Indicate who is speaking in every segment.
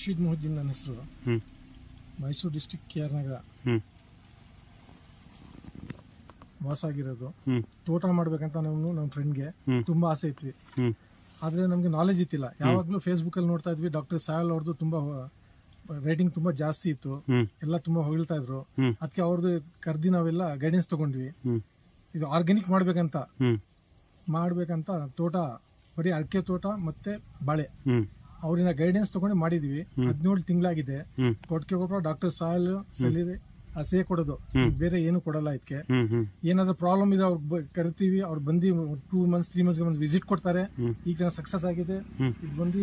Speaker 1: ಮುರ್ಷಿದ್ ಮೊಹದ್ದೀನ್ ನನ್ನ ಹೆಸರು. Mysuru district K R Nagar ವಾಸ ಆಗಿರೋದು. ತೋಟ ಮಾಡ್ಬೇಕಂತ ನಾವು ನಮ್ಮ ಫ್ರೆಂಡ್ಗೆ ತುಂಬಾ ಆಸೆ
Speaker 2: ಇತ್ತು
Speaker 1: ಆದ್ರೆ ನಮಗೆ ನಾಲೆಜ್ ಇತ್ತಿಲ್ಲ. ಯಾವಾಗಲೂ ಫೇಸ್ಬುಕ್ ಅಲ್ಲಿ ನೋಡ್ತಾ ಇದ್ವಿ. ಡಾಕ್ಟರ್ ಸಾಯಲ್ ಅವ್ರದ್ದು ತುಂಬಾ ರೇಟಿಂಗ್ ತುಂಬಾ ಜಾಸ್ತಿ ಇತ್ತು. ಎಲ್ಲ ತುಂಬಾ ಹೊಗಳ್ತಾ ಇದ್ರು. ಅದಕ್ಕೆ ಅವ್ರದ್ದು ಕರ್ದಿ ನಾವೆಲ್ಲ ಗೈಡೆನ್ಸ್ ತಗೊಂಡ್ವಿ. ಇದು ಆರ್ಗ್ಯಾನಿಕ್ ಮಾಡ್ಬೇಕಂತ. ಮಾಡ್ಬೇಕಂತ ತೋಟ ಬರೀ ಅಡಿಕೆ ತೋಟ ಮತ್ತೆ ಬಾಳೆ. ಅವ್ರಿಂದ ಗೈಡೆನ್ಸ್ ತಗೊಂಡು ಮಾಡಿದೀವಿ. ಹದಿನೇಳು ತಿಂಗಳಾಗಿದೆ. ಕೊಟ್ಟಿಗೆ ಗೊಬ್ಬರ ಡಾಕ್ಟರ್ ಸಾಯಲ್ ಸಲೀರಿ ಹಸೆ ಕೊಡೋದು. ಬೇರೆ ಏನು ಕೊಡಲ್ಲ ಇದಕ್ಕೆ ಏನಾದ್ರೂ ಪ್ರಾಬ್ಲಮ್ ಇದೆ ಅವ್ರು ಕರಿತೀವಿ ಅವ್ರು ಬಂದು ಟೂ ಮಂತ್ಸ್ ತ್ರೀ ಮಂತ್ಸ್ಗೆ ಒಂದು ವಿಸಿಟ್ ಕೊಡ್ತಾರೆ. ಈಗ ಸಕ್ಸಸ್ ಆಗಿದೆ. ಇದು ಬಂದು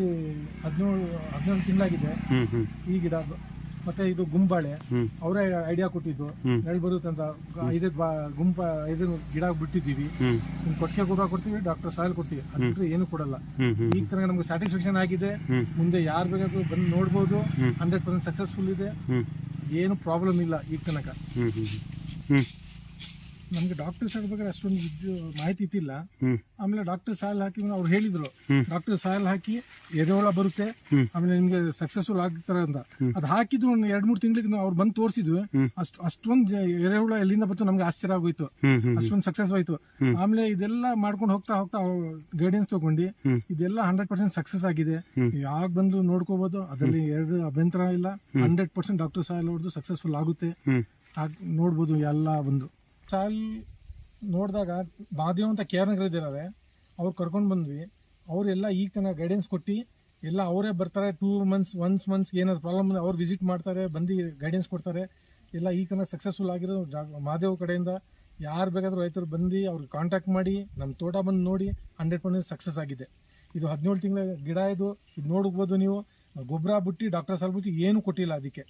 Speaker 1: ಹದಿನೇಳು ಹದಿನೇಳು ತಿಂಗಳಾಗಿದೆ. ಈ ಗಿಡ ಮತ್ತೆ ಇದು ಗುಂಬಾಳೆ ಅವರೇ ಐಡಿಯಾ ಕೊಟ್ಟಿದ್ದು. ನೆರಳು ಬರುತ್ತೆ ಅಂತ ಐದು ಗುಂಪ ಐದೇ ಗಿಡ ಬಿಟ್ಟಿದ್ದೀವಿ. ಕೊಟ್ಟಿಗೆ ಗೊಬ್ಬರ ಕೊಡ್ತೀವಿ ಡಾಕ್ಟರ್ ಸಾಯಲ್ ಕೊಡ್ತೀವಿ. ಅದ್ಬಿಟ್ರೆ ಏನು ಕೊಡಲ್ಲ.
Speaker 2: ಈ
Speaker 1: ಈಗ ತನಕ ನಮ್ಗೆ ಸ್ಯಾಟಿಸ್ಫ್ಯಾಕ್ಷನ್ ಆಗಿದೆ. ಮುಂದೆ ಯಾರು ಬೇಕಾದ್ರೂ ಬಂದು ನೋಡ್ಬೋದು. ಹಂಡ್ರೆಡ್ ಪರ್ಸೆಂಟ್ ಸಕ್ಸಸ್ಫುಲ್ ಇದೆ. ಏನು ಪ್ರಾಬ್ಲಮ್ ಇಲ್ಲ ಈಗ ತನಕ. ನಮ್ಗೆ ಡಾಕ್ಟರ್ ಆಗಬೇಕಾದ್ರೆ ಅಷ್ಟೊಂದು ಇದು ಮಾಹಿತಿ ಇತ್ತಿಲ್ಲ ಆಮೇಲೆ ಡಾಕ್ಟರ್ ಸಾಯಲ್ ಹಾಕಿ ಅವ್ರು ಹೇಳಿದ್ರು. ಡಾಕ್ಟರ್ ಸಾಯಲ್ ಹಾಕಿ ಎರೆಹುಳ ಬರುತ್ತೆ. ಆಮೇಲೆ ನಿಮ್ಗೆ ಸಕ್ಸಸ್ಫುಲ್ ಆಗ್ತಾರೆ ಅಂತ. ಅದ್ ಹಾಕಿದ್ದು ಒಂದು ಎರಡ್ ಮೂರು ತಿಂಗಳಿಗೆ ಅವ್ರು ಬಂದು ತೋರಿಸಿದ್ವಿ.
Speaker 2: ಅಷ್ಟ್
Speaker 1: ಅಷ್ಟು ಅಷ್ಟೊಂದು ಎರೆಹುಳ ಎಲ್ಲಿಂದ ಬಂತು ನಮ್ಗೆ ಆಶ್ಚರ್ಯ ಆಗೋಯ್ತು. ಅಷ್ಟೊಂದು ಸಕ್ಸಸ್ ಆಯ್ತು. ಆಮೇಲೆ ಇದೆಲ್ಲ ಮಾಡ್ಕೊಂಡು ಹೋಗ್ತಾ ಹೋಗ್ತಾ ಗೈಡೆನ್ಸ್ ತಗೊಂಡು. ಇದೆಲ್ಲ ಹಂಡ್ರೆಡ್ ಪರ್ಸೆಂಟ್ ಸಕ್ಸಸ್ ಆಗಿದೆ. ಯಾವಾಗ ಬಂದು ನೋಡ್ಕೋಬಹುದು ಅದರಲ್ಲಿ ಎರಡು ಅಭ್ಯಂತರ ಇಲ್ಲ. ಹಂಡ್ರೆಡ್ ಪರ್ಸೆಂಟ್ ಡಾಕ್ಟರ್ ಸಾಯಲ್ ಅವ್ರದ್ದು ಸಕ್ಸಸ್ಫುಲ್ ಆಗುತ್ತೆ. ನೋಡ್ಬೋದು ಎಲ್ಲ ಒಂದು. ಸಾಯಲ್ ನೋಡಿದಾಗ ಬಾದೇವ್ ಅಂತ ಕೇರ್ ನಗರ ಇದ್ದಾರೆ ಅವ್ರು ಕರ್ಕೊಂಡು ಬಂದ್ವಿ. ಅವರೆಲ್ಲ ಈಗ ತನಕ ಗೈಡೆನ್ಸ್ ಕೊಟ್ಟು ಎಲ್ಲ ಅವರೇ ಬರ್ತಾರೆ. ಟೂ ಮಂತ್ಸ್ ಒನ್ಸ್ ಮಂತ್ಸ್ ಏನಾದ್ರು ಪ್ರಾಬ್ಲಮ್ ಅವ್ರು ವಿಸಿಟ್ ಮಾಡ್ತಾರೆ, ಬಂದು ಗೈಡೆನ್ಸ್ ಕೊಡ್ತಾರೆ. ಎಲ್ಲ ಈಗ ತನಕ ಸಕ್ಸಸ್ಫುಲ್ ಆಗಿರೋ ಮಹಾದೇವ್ ಕಡೆಯಿಂದ ಯಾರು ಬೇಕಾದರೂ ರೈತರು ಬಂದು ಅವ್ರಿಗೆ ಕಾಂಟ್ಯಾಕ್ಟ್ ಮಾಡಿ ನಮ್ಮ ತೋಟ ಬಂದು ನೋಡಿ ಹಂಡ್ರೆಡ್ ಪರ್ಸೆಂಟ್ ಸಕ್ಸಸ್ ಆಗಿದೆ. ಇದು ಹದಿನೇಳು ತಿಂಗಳ ಗಿಡ ಇದು ಇದು ನೋಡ್ಬೋದು ನೀವು. ಗೊಬ್ಬರ ಬಿಟ್ಟು ಡಾಕ್ಟರ್ ಸಾಲ್ ಬಿಟ್ಟು ಏನು ಕೊಟ್ಟಿಲ್ಲ ಅದಕ್ಕೆ.